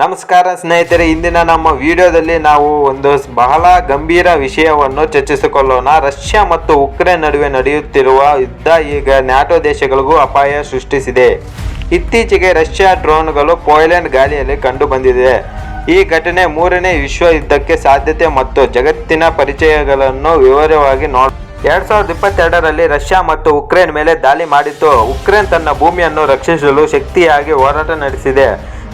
ನಮಸ್ಕಾರ ಸ್ನೇಹಿತರೆ, ಇಂದಿನ ನಮ್ಮ ವಿಡಿಯೋದಲ್ಲಿ ನಾವು ಒಂದು ಬಹಳ ಗಂಭೀರ ವಿಷಯವನ್ನು ಚರ್ಚಿಸಿಕೊಳ್ಳೋಣ. ರಷ್ಯಾ ಮತ್ತು ಉಕ್ರೇನ್ ನಡುವೆ ನಡೆಯುತ್ತಿರುವ ಯುದ್ಧ ಈಗ ನ್ಯಾಟೋ ದೇಶಗಳಿಗೂ ಅಪಾಯ ಸೃಷ್ಟಿಸಿದೆ. ಇತ್ತೀಚೆಗೆ ರಷ್ಯಾ ಡ್ರೋನ್ಗಳು ಪೋಲೆಂಡ್ ಗಾಳಿಯಲ್ಲಿ ಕಂಡು ಬಂದಿದೆ ಈ ಘಟನೆ ಮೂರನೇ ವಿಶ್ವ ಯುದ್ಧಕ್ಕೆ ಸಾಧ್ಯತೆ ಮತ್ತು ಜಗತ್ತಿನ ಪರಿಚಯಗಳನ್ನು ವಿವರವಾಗಿ ನೋಡ, ಎರಡ್ ಸಾವಿರದ ಇಪ್ಪತ್ತೆರಡರಲ್ಲಿ ರಷ್ಯಾ ಮತ್ತು ಉಕ್ರೇನ್ ಮೇಲೆ ದಾಳಿ ಮಾಡಿತ್ತು. ಉಕ್ರೇನ್ ತನ್ನ ಭೂಮಿಯನ್ನು ರಕ್ಷಿಸಲು ಶಕ್ತಿಯಾಗಿ ಹೋರಾಟ ನಡೆಸಿದೆ.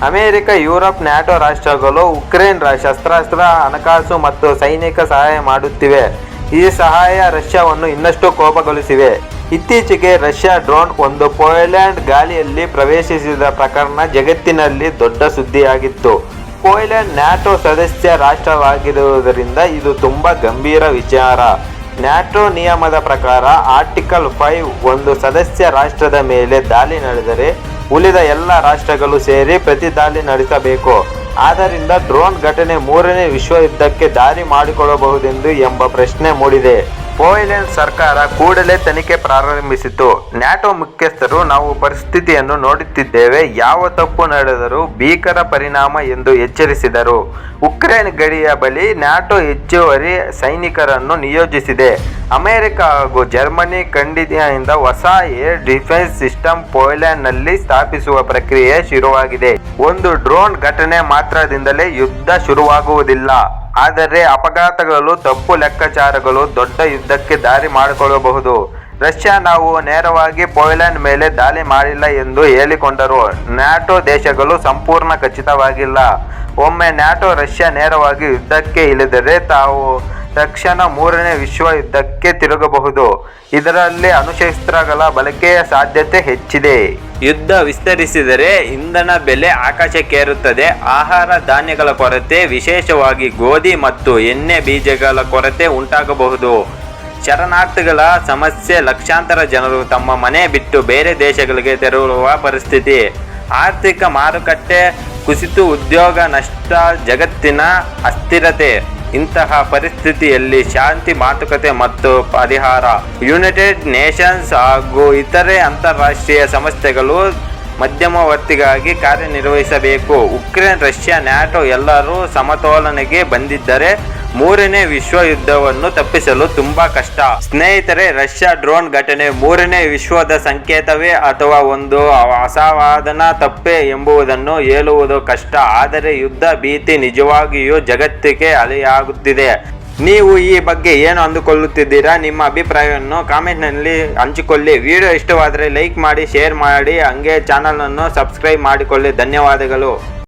ಅಮೆರಿಕ, ಯುರೋಪ್, ನ್ಯಾಟೋ ರಾಷ್ಟ್ರಗಳು ಉಕ್ರೇನ್ ಶಸ್ತ್ರಾಸ್ತ್ರ, ಹಣಕಾಸು ಮತ್ತು ಸೈನಿಕ ಸಹಾಯ ಮಾಡುತ್ತಿವೆ. ಈ ಸಹಾಯ ರಷ್ಯಾವನ್ನು ಇನ್ನಷ್ಟು ಕೋಪಗೊಳಿಸಿವೆ. ಇತ್ತೀಚೆಗೆ ರಷ್ಯಾ ಡ್ರೋನ್ ಒಂದು ಪೋಯ್ಲೆಂಡ್ ಗಾಳಿಯಲ್ಲಿ ಪ್ರವೇಶಿಸಿದ ಪ್ರಕರಣ ಜಗತ್ತಿನಲ್ಲಿ ದೊಡ್ಡ ಸುದ್ದಿಯಾಗಿತ್ತು. ಪೋಯ್ಲೆಂಡ್ ನ್ಯಾಟೋ ಸದಸ್ಯ ರಾಷ್ಟ್ರವಾಗಿರುವುದರಿಂದ ಇದು ತುಂಬ ಗಂಭೀರ ವಿಚಾರ. ನ್ಯಾಟೋ ನಿಯಮದ ಪ್ರಕಾರ ಆರ್ಟಿಕಲ್ ಫೈವ್ ಒಂದು ಸದಸ್ಯ ರಾಷ್ಟ್ರದ ಮೇಲೆ ದಾಳಿ ನಡೆದರೆ ಉಳಿದ ಎಲ್ಲ ರಾಷ್ಟ್ರಗಳು ಸೇರಿ ಪ್ರತಿ ದಾಳಿ ನಡೆಸಬೇಕು. ಆದ್ದರಿಂದ ಡ್ರೋನ್ ಘಟನೆ ಮೂರನೇ ವಿಶ್ವ ಯುದ್ಧಕ್ಕೆ ದಾರಿ ಮಾಡಿಕೊಳ್ಳಬಹುದೆಂದು ಎಂಬ ಪ್ರಶ್ನೆ ಮೂಡಿದೆ. ಪೋಯ್ಲೆಂಡ್ ಸರ್ಕಾರ ಕೂಡಲೇ ತನಿಖೆ ಪ್ರಾರಂಭಿಸಿತು ನ್ಯಾಟೋ ಮುಖ್ಯಸ್ಥರು ನಾವು ಪರಿಸ್ಥಿತಿಯನ್ನು ನೋಡುತ್ತಿದ್ದೇವೆ, ಯಾವ ತಪ್ಪು ನಡೆದರೂ ಭೀಕರ ಪರಿಣಾಮ ಎಂದು ಎಚ್ಚರಿಸಿದರು. ಉಕ್ರೇನ್ ಗಡಿಯ ಬಳಿ ನ್ಯಾಟೋ ಹೆಚ್ಚುವರಿ ಸೈನಿಕರನ್ನು ನಿಯೋಜಿಸಿದೆ. ಅಮೆರಿಕ ಹಾಗೂ ಜರ್ಮನಿ ಖಂಡಿತದಿಂದ ಹೊಸ ಏರ್ ಡಿಫೆನ್ಸ್ ಸಿಸ್ಟಮ್ ಪೋಯ್ಲೆಂಡ್ನಲ್ಲಿ ಸ್ಥಾಪಿಸುವ ಪ್ರಕ್ರಿಯೆ ಶುರುವಾಗಿದೆ. ಒಂದು ಡ್ರೋನ್ ಘಟನೆ ಮಾತ್ರದಿಂದಲೇ ಯುದ್ಧ ಶುರುವಾಗುವುದಿಲ್ಲ. ಆದರೆ ಅಪಘಾತಗಳು, ತಪ್ಪು ಲೆಕ್ಕಾಚಾರಗಳು, ದೊಡ್ಡ ಯುದ್ಧಕ್ಕೆ ದಾರಿ ಮಾಡಿಕೊಳ್ಳಬಹುದು. ರಷ್ಯಾ ನಾವು ನೇರವಾಗಿ ಪೋಲೆಂಡ್ ಮೇಲೆ ದಾಳಿ ಮಾಡಿಲ್ಲ ಎಂದು ಹೇಳಿಕೊಂಡರು. ನ್ಯಾಟೋ ದೇಶಗಳು ಸಂಪೂರ್ಣ ಖಚಿತವಾಗಿಲ್ಲ. ಒಮ್ಮೆ ನ್ಯಾಟೋ ರಷ್ಯಾ ನೇರವಾಗಿ ಯುದ್ಧಕ್ಕೆ ಇಳಿದರೆ ತಾವು ತಕ್ಷಣ ಮೂರನೇ ವಿಶ್ವ ಯುದ್ಧಕ್ಕೆ ತಿರುಗಬಹುದು. ಇದರಲ್ಲಿ ಅಣುಶಸ್ತ್ರಗಳ ಬಳಕೆಯ ಸಾಧ್ಯತೆ ಹೆಚ್ಚಿದೆ. ಯುದ್ಧ ವಿಸ್ತರಿಸಿದರೆ ಇಂಧನ ಬೆಲೆ ಆಕಾಶಕ್ಕೇರುತ್ತದೆ. ಆಹಾರ ಧಾನ್ಯಗಳ ಕೊರತೆ, ವಿಶೇಷವಾಗಿ ಗೋಧಿ ಮತ್ತು ಎಣ್ಣೆ ಬೀಜಗಳ ಕೊರತೆ ಉಂಟಾಗಬಹುದು. ಶರಣಾರ್ಥಿಗಳ ಸಮಸ್ಯೆ, ಲಕ್ಷಾಂತರ ಜನರು ತಮ್ಮ ಮನೆ ಬಿಟ್ಟು ಬೇರೆ ದೇಶಗಳಿಗೆ ತೆರಳುವ ಪರಿಸ್ಥಿತಿ. ಆರ್ಥಿಕ ಮಾರುಕಟ್ಟೆ, ಕುಸಿತು ಉದ್ಯೋಗ, ನಷ್ಟ, ಜಗತ್ತಿನ ಅಸ್ಥಿರತೆ. ಇಂತಹ ಪರಿಸ್ಥಿತಿಯಲ್ಲಿ ಶಾಂತಿ, ಮಾತುಕತೆ ಮತ್ತು ಪರಿಹಾರ ಯುನೈಟೆಡ್ ನೇಷನ್ಸ್ ಹಾಗೂ ಇತರೆ ಅಂತಾರಾಷ್ಟ್ರೀಯ ಸಂಸ್ಥೆಗಳು ಮಧ್ಯಮವರ್ತಿಗಾಗಿ ಕಾರ್ಯನಿರ್ವಹಿಸಬೇಕು. ಉಕ್ರೇನ್, ರಷ್ಯಾ, ನ್ಯಾಟೋ ಎಲ್ಲರೂ ಸಮತೋಲನೆಗೆ ಬಂದಿದ್ದರೆ ಮೂರನೇ ವಿಶ್ವ ಯುದ್ಧವನ್ನು ತಪ್ಪಿಸಲು ತುಂಬಾ ಕಷ್ಟ. ಸ್ನೇಹಿತರೆ, ರಷ್ಯಾ ಡ್ರೋನ್ ಘಟನೆ ಮೂರನೇ ವಿಶ್ವದ ಸಂಕೇತವೇ ಅಥವಾ ಒಂದು ಅಸಾವಾದನ ತಪ್ಪೆ ಎಂಬುದನ್ನು ಹೇಳುವುದು ಕಷ್ಟ. ಆದರೆ ಯುದ್ಧ ಭೀತಿ ನಿಜವಾಗಿಯೂ ಜಗತ್ತಿಗೆ ಅಲೆಯಾಗುತ್ತಿದೆ. ನೀವು ಈ ಬಗ್ಗೆ ಏನು ಅಂದುಕೊಳ್ಳುತ್ತಿದ್ದೀರಾ? ನಿಮ್ಮ ಅಭಿಪ್ರಾಯವನ್ನು ಕಾಮೆಂಟ್ನಲ್ಲಿ ಹಂಚಿಕೊಳ್ಳಿ. ವಿಡಿಯೋ ಇಷ್ಟವಾದರೆ ಲೈಕ್ ಮಾಡಿ, ಶೇರ್ ಮಾಡಿ. ಹಂಗೆ ಚಾನಲನ್ನು ಸಬ್ಸ್ಕ್ರೈಬ್ ಮಾಡಿಕೊಳ್ಳಿ. ಧನ್ಯವಾದಗಳು.